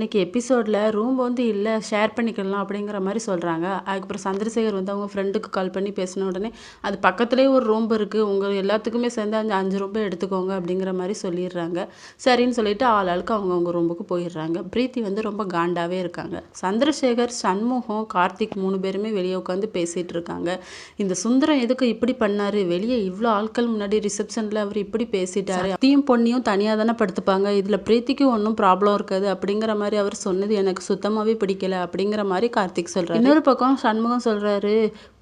இன்றைக்கி எபிசோடில் ரூம் வந்து இல்லை ஷேர் பண்ணிக்கலாம் அப்படிங்கிற மாதிரி சொல்கிறாங்க அதுக்கப்புறம் சந்திரசேகர் வந்து அவங்க ஃப்ரெண்டுக்கு கால் பண்ணி பேசின உடனே அது பக்கத்துலேயே ஒரு ரூம் இருக்குது உங்கள் எல்லாத்துக்குமே சேர்ந்து அந்த அஞ்சு ரூம்பை எடுத்துக்கோங்க அப்படிங்கிற மாதிரி சொல்லிடுறாங்க. சரின்னு சொல்லிட்டு ஆள் ஆளுக்கு அவங்கவுங்க ரூமுக்கு போயிடுறாங்க. பிரீத்தி வந்து ரொம்ப காண்டாகவே இருக்காங்க. சந்திரசேகர் சண்முகம் கார்த்திக் மூணு பேருமே வெளியே உட்காந்து பேசிகிட்டு இருக்காங்க. இந்த சுந்தரம் எதுக்கு இப்படி பண்ணார்? வெளியே இவ்வளோ ஆட்கள் முன்னாடி ரிசப்ஷனில் அவர் இப்படி பேசிட்டாரு. தீயும் பொண்ணியும் தனியாக தானே படுத்துப்பாங்க. இதில் பிரீத்திக்கு ஒன்றும் ப்ராப்ளம் இருக்காது அப்படிங்கிற மாதிரி மாதிரி அவர் சொன்னது எனக்கு சுத்தமாகவே பிடிக்கல அப்படிங்கிற மாதிரி கார்த்திக் சொல்கிறார் இன்னொரு பக்கம் சண்முகம் சொல்கிறாரு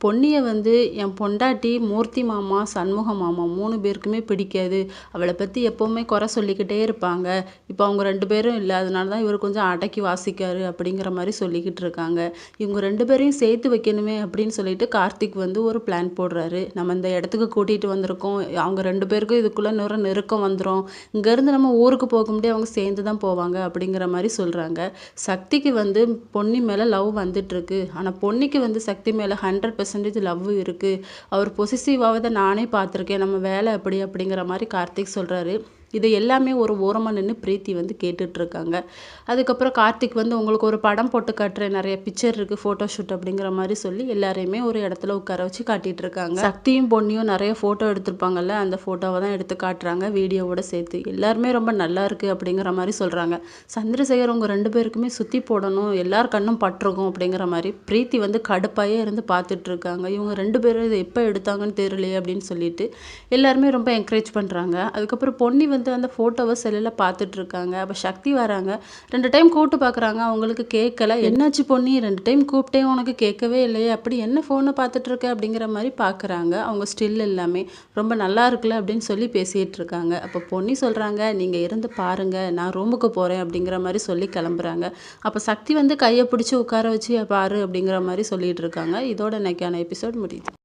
பொன்னியை வந்து என் பொண்டாட்டி மூர்த்தி மாமா சண்முக மாமா மூணு பேருக்குமே பிடிக்காது. அவளை பற்றி எப்போவுமே குறை சொல்லிக்கிட்டே இருப்பாங்க. இப்போ அவங்க ரெண்டு பேரும் இல்லை அதனால தான் இவர் கொஞ்சம் அடக்கி வாசிக்காரு அப்படிங்கிற மாதிரி சொல்லிக்கிட்டு இருக்காங்க. இவங்க ரெண்டு பேரையும் சேர்த்து வைக்கணுமே அப்படின்னு சொல்லிட்டு கார்த்திக் வந்து ஒரு பிளான் போடுறாரு. நம்ம இந்த இடத்துக்கு கூட்டிகிட்டு வந்திருக்கோம். அவங்க ரெண்டு பேருக்கும் இதுக்குள்ளே நிற நெருக்கம் வந்துடும் இங்கேருந்து நம்ம ஊருக்கு போக முடியாது அவங்க சேர்ந்து தான் போவாங்க அப்படிங்கிற மாதிரி சொல்கிறாங்க சக்திக்கு வந்து பொன்னி மேலே லவ் வந்துட்டுருக்கு ஆனால் பொன்னிக்கு வந்து சக்தி மேலே ஹண்ட்ரட் பர்சன்டேஜ் லவ் இருக்குது அவர் பொசிசிவாவதை நானே பார்த்துருக்கேன். நம்ம வேலை அப்படி அப்படிங்கிற மாதிரி கார்த்திக் சொல்கிறாரு இது எல்லாமே ஒரு ஓரமாக நின்று பிரீத்தி வந்து கேட்டுட்ருக்காங்க. அதுக்கப்புறம் கார்த்திக் வந்து உங்களுக்கு ஒரு படம் போட்டு காட்டுறேன் நிறைய பிக்சர் இருக்குது ஃபோட்டோ ஷூட் அப்படிங்கிற மாதிரி சொல்லி எல்லாரையுமே ஒரு இடத்துல உட்கார வச்சு காட்டிகிட்டு இருக்காங்க சக்தியும் பொண்ணியும் நிறைய ஃபோட்டோ எடுத்திருப்பாங்கல்ல அந்த ஃபோட்டோவை தான் எடுத்து காட்டுறாங்க வீடியோவோட சேர்த்து. எல்லாருமே ரொம்ப நல்லா இருக்குது அப்படிங்கிற மாதிரி சொல்கிறாங்க சந்திரசேகர் உங்கள் ரெண்டு பேருக்குமே சுற்றி போடணும் எல்லார் கண்ணும் பட்டிருக்கும் அப்படிங்கிற மாதிரி பிரீத்தி வந்து கடுப்பாயே இருந்து பார்த்துட்ருக்காங்க. இவங்க ரெண்டு பேரும் இதை எப்போ எடுத்தாங்கன்னு தெரியலையே அப்படின்னு சொல்லிட்டு எல்லாருமே ரொம்ப என்கரேஜ் பண்ணுறாங்க அதுக்கப்புறம் பொன்னி வந்து வந்து அந்த ஃபோட்டோவை செல்லில் பார்த்துட்ருக்காங்க. அப்போ சக்தி வராங்க. ரெண்டு டைம் கூப்பிட்டு பார்க்குறாங்க அவங்களுக்கு கேட்கல என்னாச்சு பொண்ணி ரெண்டு டைம் கூப்பிட்டே உனக்கு கேட்கவே இல்லையே. அப்படி என்ன ஃபோனை பார்த்துட்ருக்க? அப்படிங்கிற மாதிரி பார்க்குறாங்க அவங்க ஸ்டில் எல்லாமே. ரொம்ப நல்லா இருக்குல்ல? அப்படின்னு சொல்லி பேசிகிட்டு இருக்காங்க அப்போ பொண்ணி சொல்கிறாங்க நீங்கள் இருந்து பாருங்கள் நான் ரூமுக்கு போகிறேன் அப்படிங்கிற மாதிரி சொல்லி கிளம்புறாங்க. அப்போ சக்தி வந்து கையை பிடிச்சி உட்கார வச்சு பாரு. அப்படிங்கிற மாதிரி சொல்லிகிட்டு இருக்காங்க இதோட இன்னைக்கான எபிசோட் முடியுது.